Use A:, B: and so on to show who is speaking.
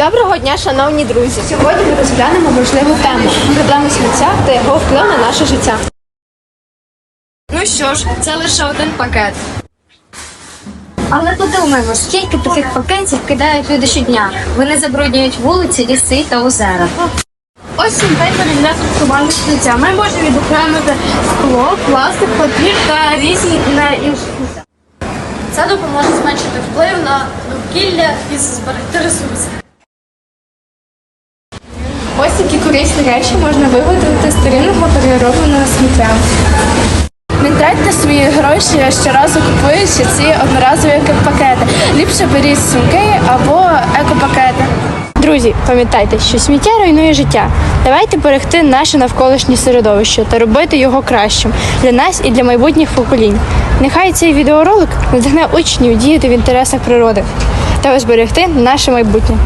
A: Доброго дня, шановні друзі! Сьогодні ми розглянемо важливу тему проблему сміття та його вплив на наше життя.
B: Ну що ж, це лише один пакет.
C: Але подумаємо, скільки таких пакетів кидають люди щодня. Вони забруднюють вулиці, ліси та озера.
B: Ось контейнери для сортування сміття. Ми можемо відокремити скло, пластик, папір та різні на інші. Це допоможе зменшити вплив на довкілля і зберегти ресурси.
A: Ось такі корисні речі можна виготовити з старинного переробленого сміття.
D: Не тратьте свої гроші щоразу купуючи ці одноразові пакети. Ліпше беріть сумки або екопакети.
E: Друзі, пам'ятайте, що сміття руйнує життя. Давайте берегти наше навколишнє середовище та робити його кращим для нас і для майбутніх поколінь. Нехай цей відеоролик надихне учнів діяти в інтересах природи та зберегти наше майбутнє.